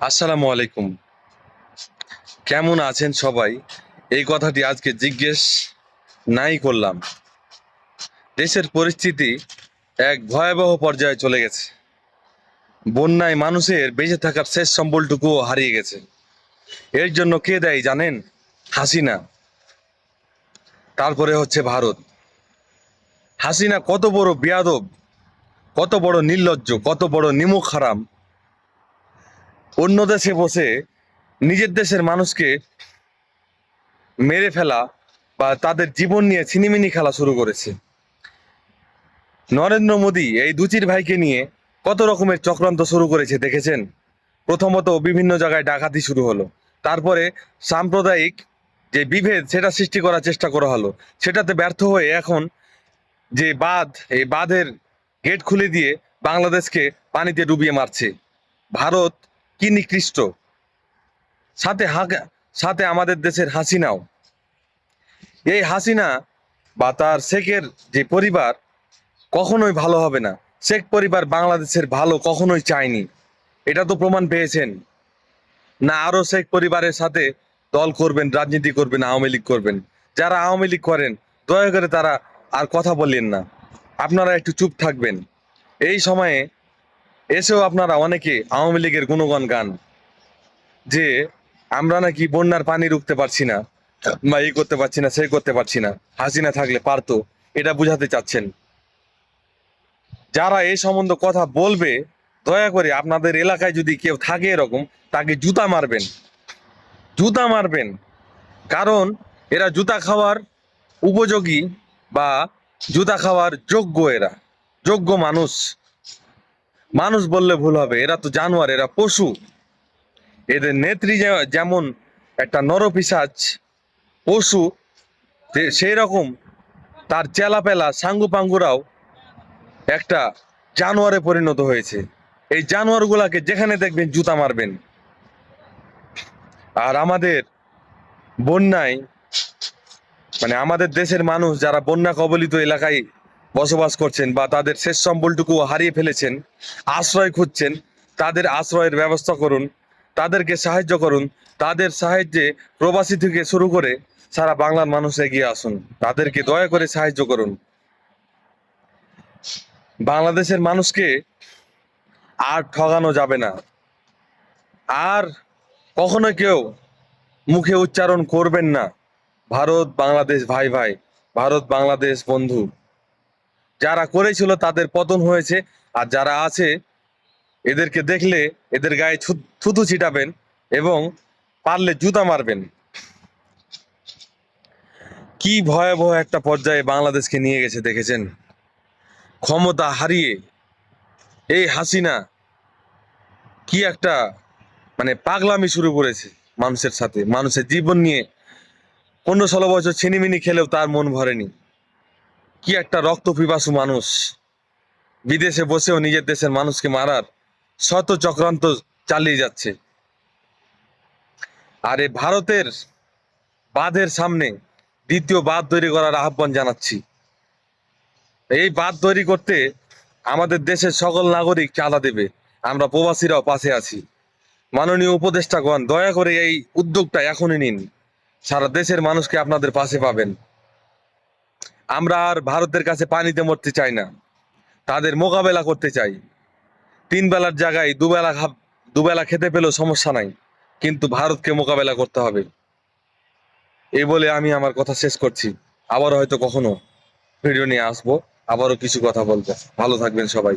আসসালামু আলাইকুম। কেমন আছেন সবাই? এই কথাটি আজকে জিজ্ঞেস নাই করলাম। দেশের পরিস্থিতি এক ভয়াবহ পর্যায়ে চলে গেছে। বন্যায় মানুষের বেঁচে থাকার শেষ সম্বলটুকুও হারিয়ে গেছে। এর জন্য কে দেয় জানেন? হাসিনা। তারপরে হচ্ছে ভারত। হাসিনা কত বড় বিয়াদব, কত বড় নির্লজ্জ, কত বড় নিমুখ হারাম। অন্য দেশে বসে নিজের দেশের মানুষকে মেরে ফেলা বা তাদের জীবন নিয়ে ছিনিমিনি খেলা শুরু করেছে। নরেন্দ্র মোদী এই দুচির ভাইকে নিয়ে কত রকমের চক্রান্ত শুরু করেছে দেখেছেন? প্রথমত বিভিন্ন জায়গায় ডাকাতি শুরু হলো। তারপরে সাম্প্রদায়িক যে বিভেদ, সেটা সৃষ্টি করার চেষ্টা করা হলো। সেটাতে ব্যর্থ হয়ে এখন যে বাঁধ, এই বাঁধের গেট খুলে দিয়ে বাংলাদেশকে পানিতে ডুবিয়ে মারছে। ভারত কি নিকৃষ্ট? সাথে সাথে আমাদের দেশের হাসিনাও। এই হাসিনা বা তার শেখের যে পরিবার কখনোই ভালো হবে না। শেখ পরিবার বাংলাদেশের ভালো কখনোই চায়নি। এটা তো প্রমাণ পেয়েছেন। না আরও শেখ পরিবারের সাথে দল করবেন, রাজনীতি করবেন, আওয়ামী লীগ করবেন। যারা আওয়ামী লীগ করেন, দয়া করে তারা আর কথা বললেন না। আপনারা একটু চুপ থাকবেন। এই সময়ে এসেও আপনারা অনেকে আওয়ামী লীগের গুণগান গান, যে আমরা নাকি বন্যার পানি রুখতে পারছি না, বা এই করতে পারছি না, সেই করতে পারছি না, হাসিনা থাকলে পারতো, এটা বুঝাতে চাচ্ছেন। যারা এই সম্বন্ধে কথা বলবে, দয়া করে আপনাদের এলাকায় যদি কেউ থাকে এরকম, তাকে জুতা মারবেন। জুতা মারবেন। কারণ এরা জুতা খাওয়ার উপযোগী বা জুতা খাওয়ার যোগ্য এরা, যোগ্য মানুষ। মানুষ বললে ভুল হবে, এরা তো জানোয়ার, এরা পশু। এদের নেত্রী যেমন একটা নরপিসাচ পশু সেই রকম। তার চেলাপেলা সাঙ্গু পাঙ্গুরাও একটা জানোয়ারে পরিণত হয়েছে। এই জানোয়ারগুলাকে যেখানে দেখবেন জুতা মারবেন। আর আমাদের বন্যায় মানে আমাদের দেশের মানুষ যারা বন্যা কবলিত এলাকায় বসবাস করছেন বা তাদের শেষ সম্বলটুকু হারিয়ে ফেলেছেন, আশ্রয় খুঁজছেন, তাদের আশ্রয়ের ব্যবস্থা করুন, তাদেরকে সাহায্য করুন, তাদের সাহায্যে প্রবাসী থেকে শুরু করে সারা বাংলার মানুষ এগিয়ে আসুন। তাদেরকে দয়া করে সাহায্য করুন। বাংলাদেশের মানুষকে আর ঠগানো যাবে না। আর কখনো কেউ মুখে উচ্চারণ করবেন না। ভারত, বাংলাদেশ, ভাই ভাই, ভারত, বাংলাদেশ, বন্ধু। যারা করেছিল তাদের পতন হয়েছে, আর যারা আছে, এদেরকে দেখলে এদের গায়ে থুতু ছিটাবেন এবং পারলে জুতা মারবেন। কি ভয়াবহ একটা পর্যায়ে বাংলাদেশকে নিয়ে গেছে, দেখেছেন? ক্ষমতা হারিয়ে এই হাসিনা কি একটা মানে পাগলামি শুরু করেছে মানুষের সাথে, মানুষের জীবন নিয়ে। পনেরো ষোলো বছর ছিনিমিনি খেলেও তার মন ভরেনি। কি একটা রক্ত পিপাসু মানুষ? বিদেশে বসেও নিজের দেশের মানুষকে মারার শত চক্রান্ত চালিয়ে যাচ্ছে। আর এই ভারতের বাঁধের সামনে দ্বিতীয় বাঁধ তৈরি করার আহ্বান জানাচ্ছি। এই বাঁধ তৈরি করতে আমাদের দেশের সকল নাগরিক চাঁদা দেবে। আমরা প্রবাসীরাও পাশে আছি। মাননীয় উপদেষ্টাগণ, দয়া করে এই উদ্যোগটা এখনই নিন। সারা দেশের মানুষকে আপনাদের পাশে পাবেন। আমরা আর ভারতের কাছে পানিতে মরতে চাই না। তাদের মোকাবেলা করতে চাই। তিন বেলার জায়গায় দুবেলা দুবেলা খেতে পেলেও সমস্যা নাই, কিন্তু ভারতকে মোকাবেলা করতে হবে। এই বলে আমি আমার কথা শেষ করছি। আবার হয়তো কখনো ভিডিও নিয়ে আসব। আবারও কিছু কথা বলব। ভালো থাকবেন সবাই।